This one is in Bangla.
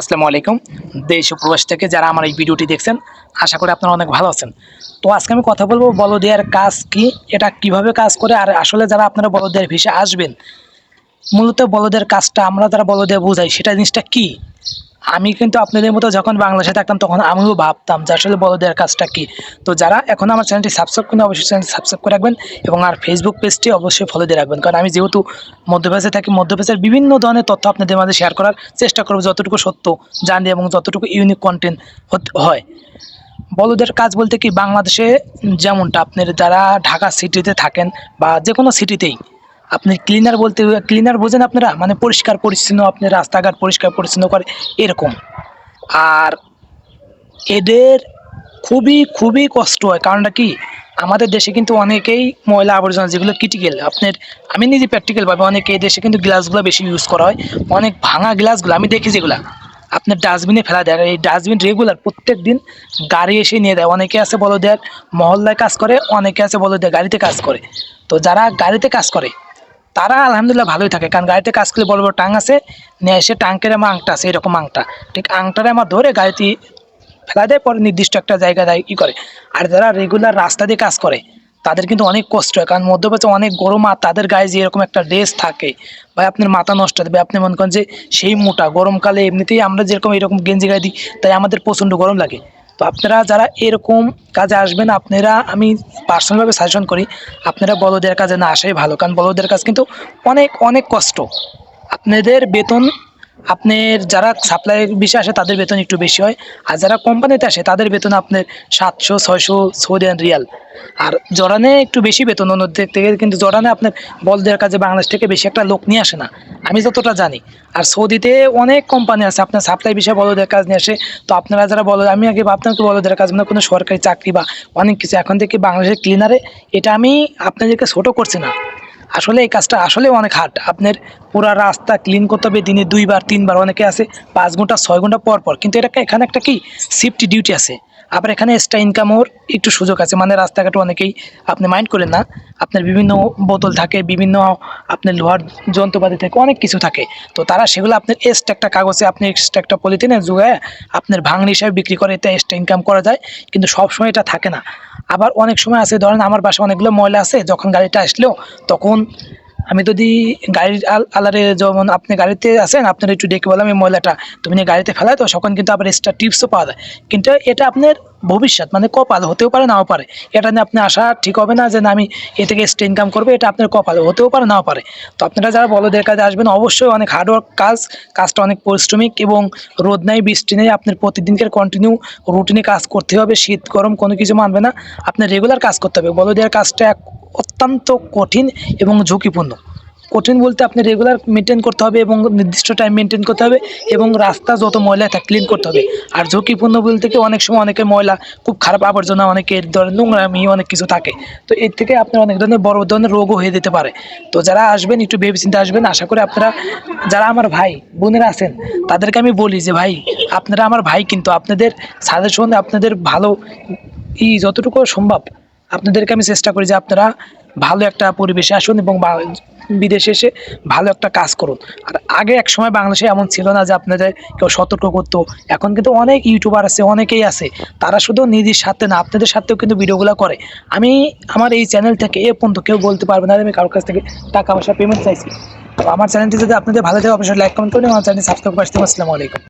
আসসালামু আলাইকুম। দেশ প্রবাস থেকে যারা আমার এই ভিডিওটি দেখছেন, আশা করি আপনারা অনেক ভালো আছেন। তো আজকে আমি কথা বলব বলদিয়ার কাজ কি, এটা কীভাবে কাজ করে, আর আসলে যারা আপনারা বলদিয়ার ভিসে আসবেন, মূলত বলদের কাজটা আমরা যারা বলদিয়া বোঝাই, সেটা জিনিসটা কি? আমি কিন্তু আপনাদের মতো যখন বাংলাদেশে থাকতাম, তখন আমিও ভাবতাম যে আসলে বড়দের কাজটা কি। তো যারা এখন আমার চ্যানেলটি সাবস্ক্রাইব করেন অবশ্যই চ্যানেলটি সাবস্ক্রাইব করে রাখবেন এবং আর ফেসবুক পেজটি অবশ্যই ফলো দিয়ে রাখবেন। কারণ আমি যেহেতু মধ্যপ্রদেশে থাকি মধ্যপ্রদেশের বিভিন্ন ধরনের তথ্য আপনাদের মাঝে শেয়ার করার চেষ্টা করব যতটুকু সত্য, জানি এবং যতটুকু ইউনিক কন্টেন্ট হয়। বলদের কাজ বলতে কি, বাংলাদেশে যেমনটা, আপনার যারা ঢাকা সিটিতে থাকেন বা যে কোনো সিটিতেই আপনি ক্লিনার বলতে ক্লিনার বোঝেন আপনারা? মানে পরিষ্কার, পরিচ্ছন্ন, আপনি রাস্তাঘাট পরিষ্কার, পরিচ্ছন্ন করে, এরকম। আর এদের খুবই খুবই কষ্ট হয়। কারণটা কি? আমাদের দেশে কিন্তু অনেকেই ময়লা আবর্জনা যেগুলো ক্রিটিক্যাল আপনার, আমি নিজে প্র্যাকটিক্যালভাবে অনেকে এই দেশে কিন্তু গ্লাসগুলো বেশি ইউজ করা হয়। অনেক ভাঙা গ্লাসগুলো আমি দেখি যেগুলো। আপনার ডাস্টবিনে ফেলা দেয়। এই ডাস্টবিন রেগুলার প্রত্যেক দিন গাড়ি এসে নিয়ে দেয়। অনেকে আছে বলো দেয় মহল্লায় কাজ করে, অনেকে আছে বলো দেয় গাড়িতে কাজ করে। তো যারা গাড়িতে কাজ করে তারা আলহামদুলিল্লাহ ভালোই থাকে। কারণ গাড়িতে কাজ করলে বড় বড় টাং আছে, নিয়ে এসে টাঙ্কের আমার আংটা আছে, এরকম আংটা। ঠিক আংটারে আমার ধরে গাড়িতে ফেলা দেয়, পরে নির্দিষ্ট একটা জায়গা দেয়, ই করে। আর যারা রেগুলার রাস্তা দিয়ে কাজ করে, তাদের কিন্তু অনেক কষ্ট হয়। কারণ মধ্যপ্রাচ্যে অনেক গরম আর তাদের গায়ে যে এরকম একটা ড্রেস থাকে বা আপনার মাথা নষ্ট হবে। আপনি মনে করেন যে সেই মোটা, গরমকালে এমনিতেই আমরা যেরকম এরকম গেঞ্জি গায়ে দিই, তাই আমাদের প্রচণ্ড গরম লাগে। তো আপনারা যারা এরকম কাজে আসবেন, আপনারা, আমি পার্সোনালভাবে সাজেশন করি, আপনারা বলদের কাজে না আসাই ভালো। কারণ বলদের কাজ কিন্তু অনেক অনেক কষ্ট। আপনাদের বেতন আপনার যারা সাপ্লাই বিষয়ে আসে, তাদের বেতন একটু বেশি হয়। আর যারা কোম্পানিতে আসে, তাদের বেতন আপনার সাতশো, ছয়শো সৌদি রিয়াল। আর জরানে একটু বেশি বেতন অন্য দিক থেকে কিন্তু জরানে আপনার বলদের কাজে বাংলাদেশ থেকে বেশি একটা লোক নিয়ে আসে না। আমি যতটা জানি। আর সৌদিতে অনেক কোম্পানি আছে, আপনার সাপ্লাই বিষয়ে বলদের কাজ নিয়ে আসে। তো আপনারা যারা বলো আমি আগে ভাবতাম কি বলদের কাজ মানে কোনো সরকারি চাকরি বা অনেক কিছু, এখন থেকে বাংলাদেশের ক্লিনারে এটা আমি আপনাদেরকে ছোটো করছি না। আসলে এই কাজটা আসলে অনেক হার্ড আপনার পুরা রাস্তা ক্লিন করতে হবে, দিনে দুইবার, তিনবার। অনেকে আছে পাঁচ ঘণ্টা, ছয় ঘণ্টা পর পর। কিন্তু এটা এখানে একটা কি? সেফটি ডিউটি আছে। আবার এখানে এক্সট্রা ইনকামও একটু সুযোগ আছে। মানে রাস্তাঘাটে অনেকেই আপনি মাইন্ড করেন না। আপনার বিভিন্ন বোতল থাকে, বিভিন্ন আপনার লোহার যন্ত্রপাতি থাকে, অনেক কিছু থাকে। তো তারা সেগুলো আপনার এক্সট্রা একটা কাগজে আপনি এক্সট্রা একটা পলিথিনে জুগায় আপনার ভাঙনি হিসাবে বিক্রি করে এতে এক্সট্রা ইনকাম করা যায়। কিন্তু সবসময় এটা থাকে না। আবার অনেক সময় আছে, ধরেন আমার বাসায় অনেকগুলো ময়লা আছে, যখন গাড়িটা আসলো, তখন আমি যদি গাড়ির আল আলারে যেমন আপনি গাড়িতে আছেন, আপনার একটু ডেকে বললাম, এই ময়লাটা তুমি গাড়িতে ফেলায় তো তখন কিন্তু আবার এক্সট্রা টিপসও পাওয়া যায়। কিন্তু এটা আপনার ভবিষ্যৎ মানে কপাল হতেও পারে, নাও পারে। এটা নিয়ে আপনি আসা ঠিক হবে না যে না আমি এ থেকে এক্সট্রা ইনকাম করব, এটা আপনার কপাল, হতেও পারে, নাও পারে। তো আপনারা যারা বলদের কাজে আসবেন, অবশ্যই অনেক হার্ডওয়ার্ক কাজ, কাজটা অনেক পরিশ্রমিক এবং রোদ নেই, বৃষ্টি নেই, আপনার প্রতিদিনকার কন্টিনিউ রুটিনে কাজ করতে হবে, শীত, গরম, কোনো কিছু মানবে না, আপনার রেগুলার কাজ করতে হবে। বলদের কাজটা এক অত্যন্ত কঠিন এবং ঝুঁকিপূর্ণ। কঠিন বলতে আপনি রেগুলার মেনটেন করতে হবে এবং নির্দিষ্ট টাইম মেনটেন করতে হবে এবং রাস্তা যত ময়লা থাকে ক্লিন করতে হবে। আর ঝুঁকিপূর্ণ বলতে কি অনেক সময় অনেকের ময়লা খুব খারাপ আবর্জনা অনেকের ধরেন নোংরামি, অনেক কিছু থাকে। তো এর থেকে আপনার অনেক ধরনের বড় ধরনের রোগও হয়ে যেতে পারে। তো যারা আসবেন, একটু ভেবে চিন্তে আসবেন, আশা করি আপনারা, যারা আমার ভাই, বোনেরা আছেন, তাদেরকে আমি বলি যে, ভাই, আপনারা আমার ভাই কিন্তু আপনাদের সাজেশন আপনাদের ভালো ই যতটুকু সম্ভব, আপনাদেরকে আমি চেষ্টা করি যে আপনারা ভালো একটা পরিবেশে আসুন এবং বিদেশে এসে ভালো একটা কাজ করুন। আর আগে এক সময় বাংলাদেশে এমন ছিল না যে আপনাদের কেউ সতর্ক করতো। এখন কিন্তু অনেক ইউটিউবার আছে, অনেকেই আছে। তারা শুধু নিজের সাথে না, আপনাদের সাথেও কিন্তু ভিডিওগুলো করে। আমি আমার এই চ্যানেল থেকে এ পর্যন্ত কেউ বলতে পারবে না আমি কারোর কাছ থেকে টাকা পয়সা পেমেন্ট চাইছি। তো আমার চ্যানেলটি যদি আপনাদের ভালো থাকে অবশ্যই লাইক কমেন্ট করুন আমার চ্যানেল সাবস্ক্রাইব করতে আসসালামু আলাইকুম।